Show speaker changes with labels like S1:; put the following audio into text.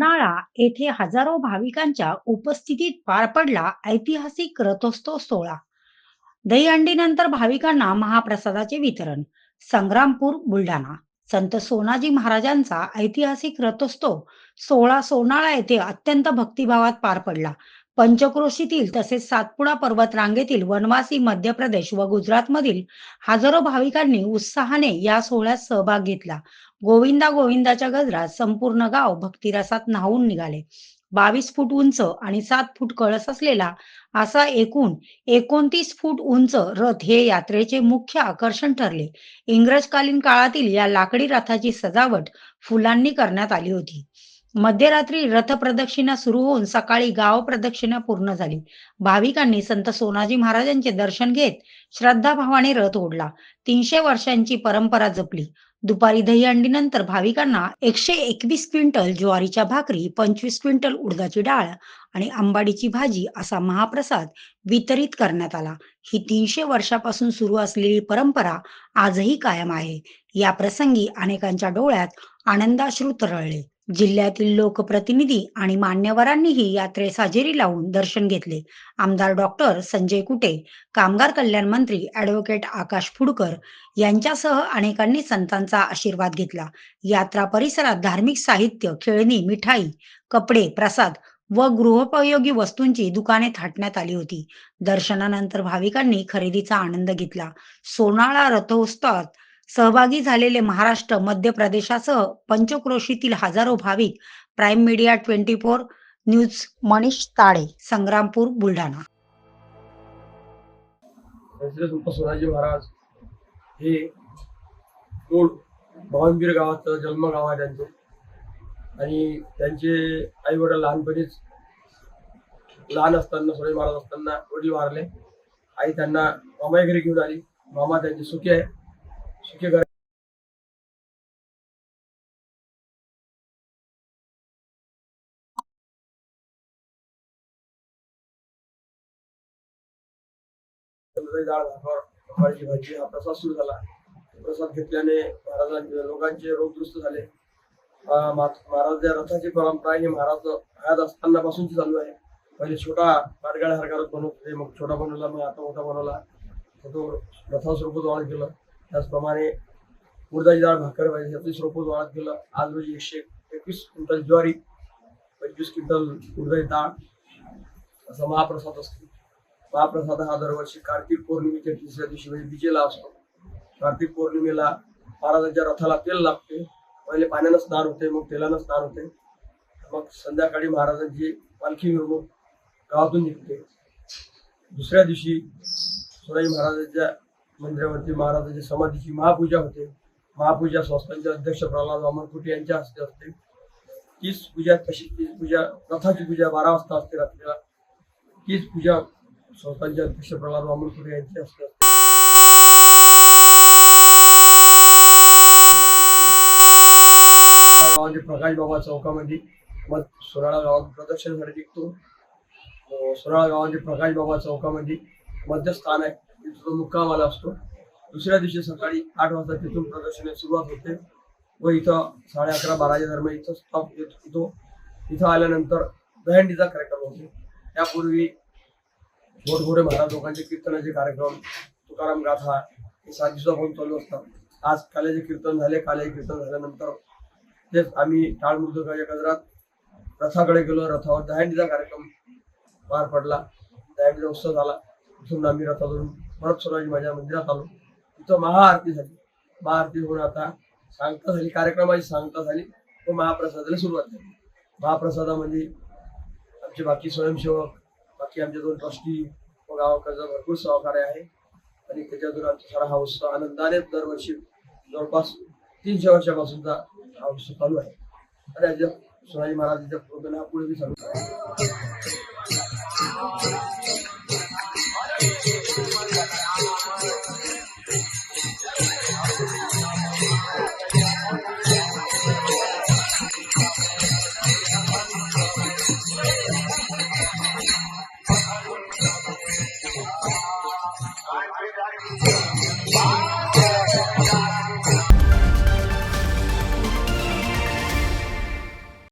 S1: लोणाळा येथे हजारो भाविकांच्या उपस्थितीत पार पडला ऐतिहासिक रथोत्सव सोहळा. दहीहंडीनंतर भाविकांना महाप्रसादाचे वितरण संग्रामपूर बुलढाणा. संत सोनाजी महाराजांचा ऐतिहासिक रथोत्सव सोहळा सोनाळा येथे अत्यंत भक्तिभावात पार पडला. पंचक्रोशीतील तसेच सातपुडा पर्वत रांगेतील वनवासी मध्य प्रदेश व गुजरातमधील हजारो भाविकांनी उत्साहाने या सोहळ्यात सहभाग घेतला. गोविंदा गोविंदाच्या गजरात संपूर्ण गाव भक्तिरसात न्हावून निघाले. बावीस फूट उंच आणि सात फूट कळस असलेला असा एकूण एकोणतीस फूट उंच रथ हे यात्रेचे मुख्य आकर्षण ठरले. इंग्रजकालीन काळातील या लाकडी रथाची सजावट फुलांनी करण्यात आली होती. मध्यरात्री रथ प्रदक्षिणा सुरू होऊन सकाळी गाव प्रदक्षिणा पूर्ण झाली. भाविकांनी संत सोनाजी महाराजांचे दर्शन घेत श्रद्धाभावाने रथ ओढला. तीनशे वर्षांची परंपरा जपली. दुपारी दहीहंडीनंतर भाविकांना एकशे एकवीस क्विंटल ज्वारीच्या भाकरी पंचवीस क्विंटल उडदाची डाळ आणि आंबाडीची भाजी असा महाप्रसाद वितरित करण्यात आला. ही तीनशे वर्षापासून सुरू असलेली परंपरा आजही कायम आहे. या प्रसंगी अनेकांच्या डोळ्यात आनंदाश्रू तरळले. जिल्ह्यातील लोकप्रतिनिधी आणि मान्यवरांनीही यात्रेस हजेरी लावून दर्शन घेतले. आमदार डॉक्टर संजय कुटे कामगार कल्याण मंत्री ऍडव्होकेट आकाश फुडकर यांच्यासह अनेकांनी संतांचा आशीर्वाद घेतला. यात्रा परिसरात धार्मिक साहित्य खेळणी मिठाई कपडे प्रसाद व गृहोपयोगी वस्तूंची दुकाने थाटण्यात आली होती. दर्शनानंतर भाविकांनी खरेदीचा आनंद घेतला. सोनाळा रथोत्सवात सहभागी झालेले महाराष्ट्र मध्य प्रदेशासह पंचक्रोशीतील हजारो भाविक prime media twenty four news Manish Tale Sangrampur Buldhana.
S2: स्वराज्य महाराज हे मूळ भवानगीर गावाचं जन्म गाव आहे त्यांचं. आणि त्यांचे आई वडील लहानपणीच लहान असताना सोनाजी महाराज असताना वडील वारले. आई त्यांना मामाई घरी घेऊन आली. मामा त्यांचे सुखी आहे. सुखी घर डाळ भाकर भाजी हा प्रसाद सुरू झाला. प्रसाद घेतल्याने महाराजांचे लोकांचे रोग दुरुस्त झाले. महाराज या रथाची परंपरा ही महाराज हयात असतानापासूनची चालू आहे. पहिले छोटा पाटगाळ्यासारखा रथ बनवत होते मग छोटा बनवला मग आता मोठा बनवला. तो रथा रूपात वाढत गेलं त्याचप्रमाणे उडदाची डाळ भाकर पाहिजे याचं रोपं वाढत गेलं. आज रोजी एकशे एकवीस क्विंटल ज्वारी पंचवीस क्विंटल उडदाची डाळ. असा महाप्रसाद असतो. महाप्रसाद हा दरवर्षी कार्तिक पौर्णिमेच्या तिसऱ्या दिवशी म्हणजे विजेला असतो. कार्तिक पौर्णिमेला महाराजांच्या रथाला तेल लागते. पहिले पाण्यानं स्नान होते मग तेलानं स्नान होते. मग संध्याकाळी महाराजांची पालखी मिरवणूक गावातून निघते. दुसऱ्या दिवशी सोनाजी महाराजांच्या मंदिरावरती महाराजांच्या समाधीची महापूजा होते. महापूजा संस्थांचे अध्यक्ष प्रल्हाद वामनकुटे यांच्या हस्ते असते. तीच पूजा तशी ती पूजा रथाची पूजा बारा वाजता असते रात्रीला. तीच पूजा संस्थांचे अध्यक्ष प्रल्हाद वामनकुटे यांची हस्ते असते. गावामध्ये प्रकाश बाबा चौकामध्ये मग सोराळा गावात प्रदर्शनासाठी निघतो. सोराळा गावामध्ये प्रकाश बाबा चौकामध्ये मध्यस्थान आहे. तिथं मुक्कामाला असतो दुसऱ्या दिवशी सकाळी आठ वाजता तिथून प्रदर्शनाची सुरुवात होते. व इथं साडे अकरा बाराच्या दरम्यान इथं स्टॉप येत होतो. इथं आल्यानंतर दहंडीचा कार्यक्रम होतो. त्यापूर्वी मोठमोठे महाराज लोकांचे कीर्तनाचे कार्यक्रम तुकाराम गाथा हे सात दिवसापासून चालू असतात. आज काल्याचे कीर्तन झाले. काल्याचे कीर्तन झाल्यानंतर तेच आम्ही टाळमुर्दुकाच्या गजरात रथाकडे गेलो. रथावर दहंडीचा कार्यक्रम पार पडला. दहंडीचा उत्सव झाला. तिथून आम्ही रथातून परत स्वराजी माझ्या मंदिरात आलो. तिथं महाआरती झाली. महाआरती होऊन आता सांगता झाली कार्यक्रमाची सांगता झाली. व महाप्रसादाला सुरुवात झाली. महाप्रसादामध्ये आमचे बाकी स्वयंसेवक बाकी आमचे दोन ट्रस्टी व गावाकडचा भरपूर सहकार्य आहे. आणि त्याच्यातून आमचा सारा हा उत्सव आनंदाने दरवर्षी जवळपास तीनशे वर्षापासूनचा हा उत्सव चालू आहे. आणि आज सोनाजी महाराजांच्या प्रोग्राम हा पुढे चालू आहे.
S3: Bye.